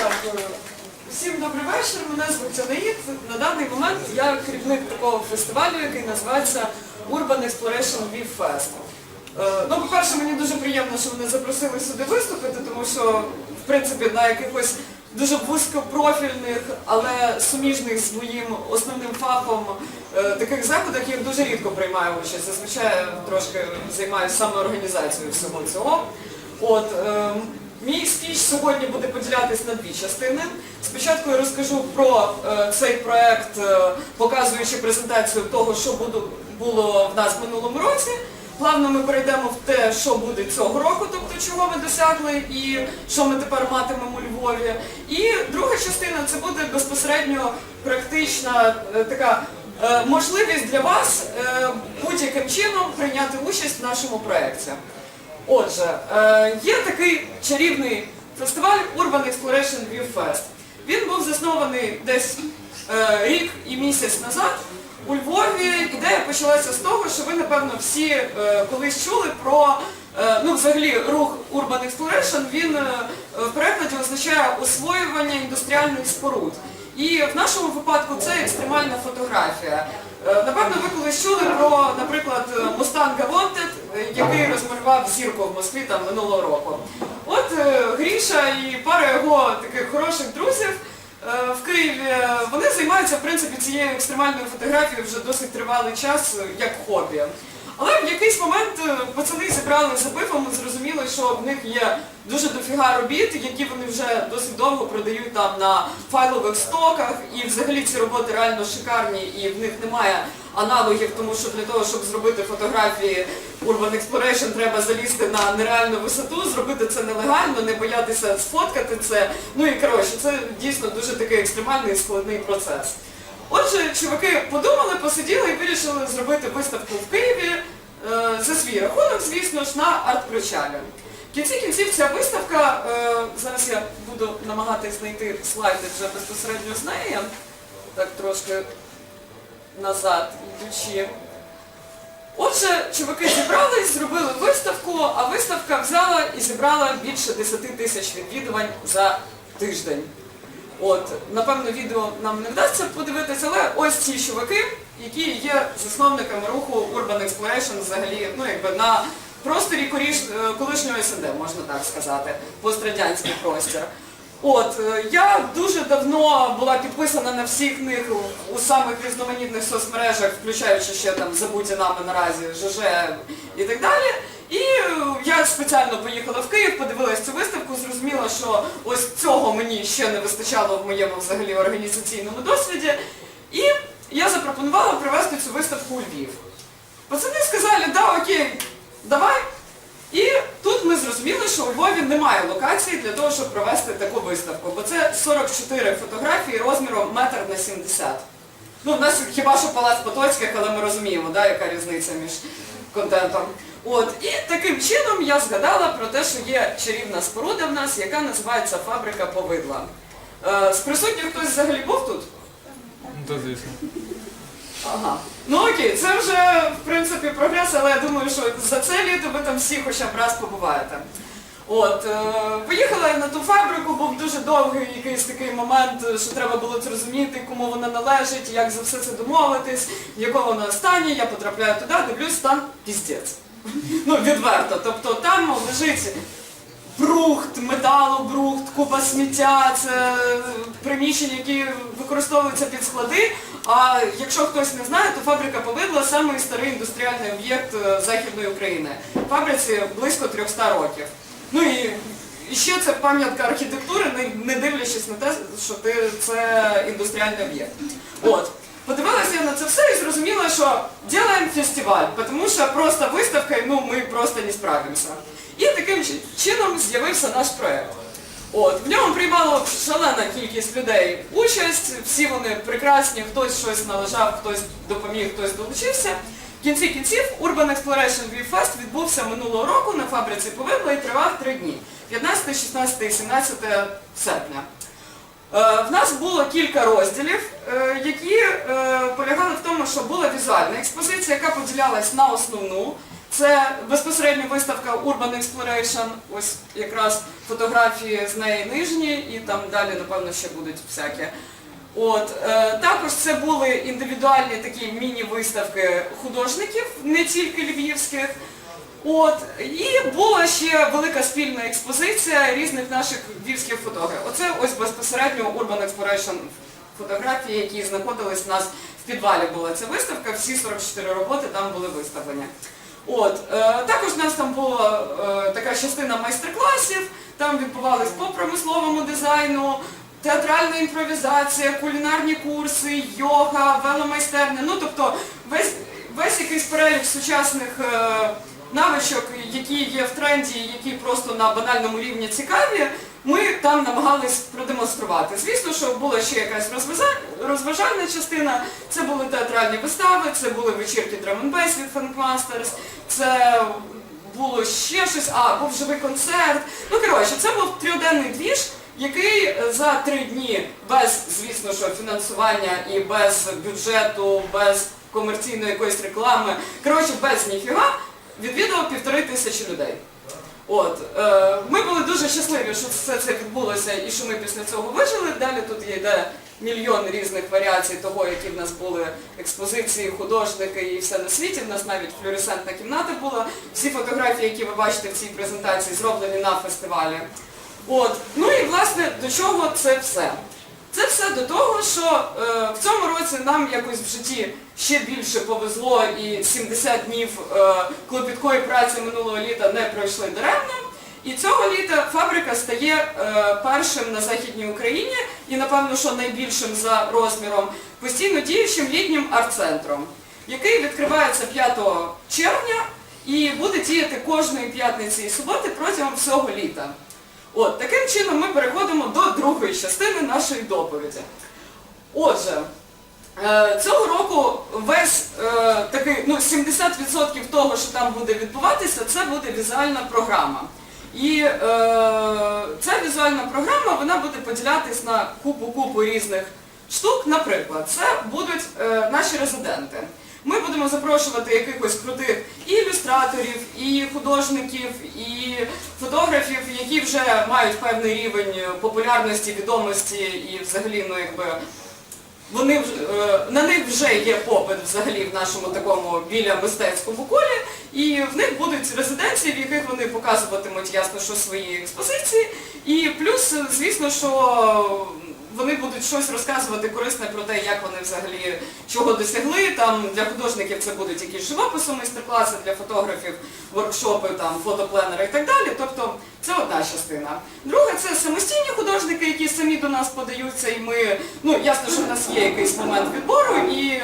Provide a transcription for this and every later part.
Е, Всім добрий вечір, мене звуть Анаїд. На даний момент я керівник такого фестивалю, який називається Urban Exploration Lviv Fest. Е, Ну, по-перше, мені дуже приємно, що мене запросили сюди виступити, тому що, в принципі, на якихось дуже вузькопрофільних, але суміжних з моїм основним фахом е, таких заходах я дуже рідко приймаю участь. Зазвичай трошки займаюся саме організацією всього цього. От, е, Мій спіч сьогодні буде поділятись на дві частини. Спочатку я розкажу про е, цей проект, е, показуючи презентацію того, що було в нас в минулому році. Плавно ми перейдемо в те, що буде цього року, тобто чого ми досягли і що ми тепер матимемо у Львові. І друга частина це буде безпосередньо практична е, така можливість для вас будь-яким чином прийняти участь в нашому проєкті. Отже, е, є такий чарівний фестиваль Urban Exploration Lviv Fest. Він був заснований десь е, рік і місяць назад у Львові. Ідея почалася з того, що ви, напевно, всі е, колись чули про ну, взагалі рух Urban Exploration. Він в перекладі означає освоювання індустріальних споруд. І в нашому випадку це екстремальна фотографія. Е, Напевно, ви колись чули про, наприклад, Mustang Wanted, е, який розмалював зірку в Москві там минулого року. От е, Гріша і пара його таких хороших друзів в Києві, вони займаються в принципі цією екстремальною фотографією вже досить тривалий час як хобі. Але в якийсь момент е, пацани зібрали за пивом і зрозуміли, що в них є дуже дофіга робіт, які вони вже досить довго продають там на файлових стоках, і взагалі ці роботи реально шикарні, і в них немає аналогів, тому що для того, щоб зробити фотографії Urban Exploration, треба залізти на нереальну висоту, зробити це нелегально, не боятися сфоткати це. Ну і коротше, це дійсно дуже такий екстремальний і складний процес. Отже, чуваки подумали, посиділи і вирішили зробити виставку в Києві е, за свій рахунок, звісно ж, на арт-причалі. В кінці кінців ця виставка, е, зараз я буду намагатись знайти слайди вже безпосередньо з неї, так трошки назад йдучи. Отже, чуваки зібрались, зробили виставку, а виставка взяла і зібрала більше 10 тисяч відвідувань за тиждень. От, напевно, відео нам не вдасться подивитися, але ось ці чуваки, які є засновниками руху Urban Exploration взагалі, ну якби на просторі коріш, е, колишнього СНД, можна так сказати, пострадянський простір. От, е, я дуже давно була підписана на всіх них у- самих різноманітних соцмережах, включаючи ще там забуті нами наразі ЖЖ і так далі. І е, я спеціально поїхала в Київ, подивилась цю виставку, зрозуміла, що ось цього мені ще не вистачало в моєму взагалі організаційному досвіді. І я запропонувала привезти цю виставку у Львів. Пацани сказали, да, окей, давай. І тут ми зрозуміли, що у Львові немає локації для того, щоб провести таку виставку, бо це 44 фотографії розміром метр на 70. Ну, в нас хіба що палац Потоцьких, але ми розуміємо, да, яка різниця між контентом. От, і таким чином я згадала про те, що є чарівна споруда в нас, яка називається фабрика повидла. Е, з присутніх хтось взагалі був тут? Ну, то звісно. Ага. Ну окей, це вже в принципі прогрес, але я думаю, що за це літо ви там всі хоча б раз побуваєте. От, е, поїхала я на ту фабрику, був дуже довгий якийсь такий момент, що треба було зрозуміти, кому вона належить, як за все це домовитись, в якому вона стані, я потрапляю туди, дивлюсь, стан піздець. Ну, відверто. Тобто там лежить брухт, металобрухт, купа сміття, це приміщення, які використовуються під склади. А якщо хтось не знає, то фабрика повидла самий старий індустріальний об'єкт е, Західної України. Фабриці близько 300 років. Ще це пам'ятка архітектури, не, дивлячись на те, що ти, це індустріальний об'єкт. От. Подивилася я на це все і зрозуміла, що ділаємо фестиваль, тому що просто виставкою ну, ми просто не справимося. І таким чином з'явився наш проєкт. От, в ньому приймало шалена кількість людей участь, всі вони прекрасні, хтось щось належав, хтось допоміг, хтось долучився. В кінці кінців Urban Exploration Lviv Fest відбувся минулого року на фабриці Повидла і тривав три дні 15, 16 і 17 серпня. Е, В нас було кілька розділів, е, які е, полягали в тому, що була візуальна експозиція, яка поділялась на основну. Це безпосередньо виставка Urban Exploration, ось якраз фотографії з неї нижні і там далі, напевно, ще будуть всякі. От, е, також це були індивідуальні такі міні-виставки художників, не тільки львівських. От, і була ще велика спільна експозиція різних наших львівських фотографів. Оце ось безпосередньо Urban Exploration фотографії, які знаходились у нас в підвалі була ця виставка, всі 44 роботи там були виставлені. От, е, також у нас там була е, така частина майстер-класів, там відбувались по промисловому дизайну, театральна імпровізація, кулінарні курси, йога, веломайстерня. Ну тобто весь, весь якийсь перелік сучасних е, навичок, які є в тренді, які просто на банальному рівні цікаві, ми там намагались продемонструвати. Звісно, що була ще якась розважальна частина, це були театральні вистави, це були вечірки Drum and Bass від Funk це було ще щось, а був живий концерт. Ну коротше, це був трьоденний двіж, який е, за три дні без, звісно, що фінансування і без бюджету, без комерційної якоїсь реклами, коротше, без ніфіга, відвідав півтори тисячі людей. От, е, ми були дуже щасливі, що все це відбулося і що ми після цього вижили. Далі тут є йде мільйон різних варіацій того, які в нас були експозиції, художники і все на світі. В нас навіть флюоресцентна кімната була. Всі фотографії, які ви бачите в цій презентації, зроблені на фестивалі. От, ну і власне до чого це все? Це все до того, що е, в цьому році нам якось в житті ще більше повезло і 70 днів е, клопіткої праці минулого літа не пройшли даремно. І цього літа фабрика стає е, першим на Західній Україні і, напевно, що найбільшим за розміром, постійно діючим літнім арт-центром, який відкривається 5 червня і буде діяти кожної п'ятниці і суботи протягом всього літа. От, таким чином ми переходимо до другої частини нашої доповіді. Отже, цього року весь е, такий, ну, 70% того, що там буде відбуватися, це буде візуальна програма. І е, ця візуальна програма вона буде поділятись на купу-купу різних штук. Наприклад, це будуть е, наші резиденти. Ми будемо запрошувати якихось крутих і ілюстраторів, і художників, і фотографів, які вже мають певний рівень популярності, відомості і взагалі, ну якби вони е, на них вже є попит взагалі в нашому такому біля мистецькому колі, і в них будуть резиденції, в яких вони показуватимуть ясно, що свої експозиції. І плюс, звісно, що вони будуть щось розказувати корисне про те, як вони взагалі чого досягли. Там для художників це будуть якісь живопису майстер-класи, для фотографів воркшопи, там фотопленери і так далі. Тобто це одна частина. Друга це самостійні художники, які самі до нас подаються, і ми, ну ясно, що в нас є якийсь момент відбору, і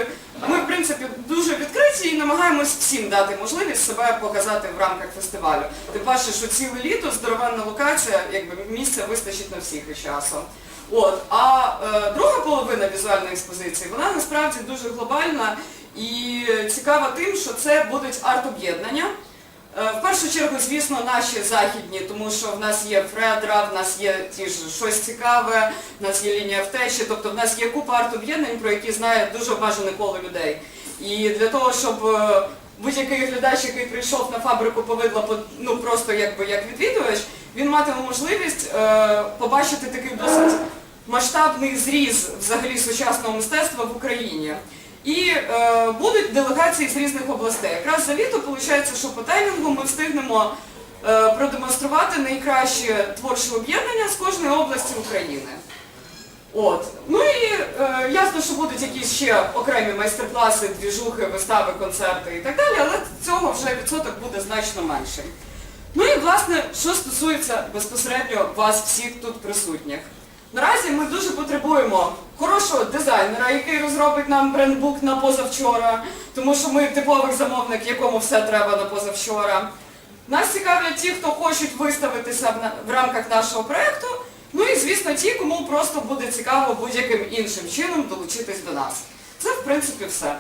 ми, в принципі, дуже відкриті і намагаємось всім дати можливість себе показати в рамках фестивалю. Тим паче, що ціле літо здоровенна локація, якби місця вистачить на всіх і часу. От, а е, друга половина візуальної експозиції, вона насправді дуже глобальна і цікава тим, що це будуть арт-об'єднання. Е, В першу чергу, звісно, наші західні, тому що в нас є Фредра, в нас є ті ж щось цікаве, в нас є лінія втечі, тобто в нас є купа арт-об'єднань, про які знає дуже обмежене коло людей. І для того, щоб е, будь-який глядач, який прийшов на фабрику повидла, ну просто якби як відвідувач, він матиме можливість е, побачити такий досить масштабний зріз взагалі сучасного мистецтва в Україні. І е, будуть делегації з різних областей. Якраз за літо виходить, що по таймінгу ми встигнемо е, продемонструвати найкращі творчі об'єднання з кожної області України. От. Ну і е, ясно, що будуть якісь ще окремі майстер-класи, двіжухи, вистави, концерти і так далі, але цього вже відсоток буде значно менший. Ну і власне, що стосується безпосередньо вас всіх тут присутніх. Наразі ми дуже потребуємо хорошого дизайнера, який розробить нам брендбук на позавчора, тому що ми типовий замовник, якому все треба на позавчора. Нас цікавлять ті, хто хочуть виставитися в, рамках нашого проєкту, ну і звісно ті, кому просто буде цікаво будь-яким іншим чином долучитись до нас. Це в принципі все.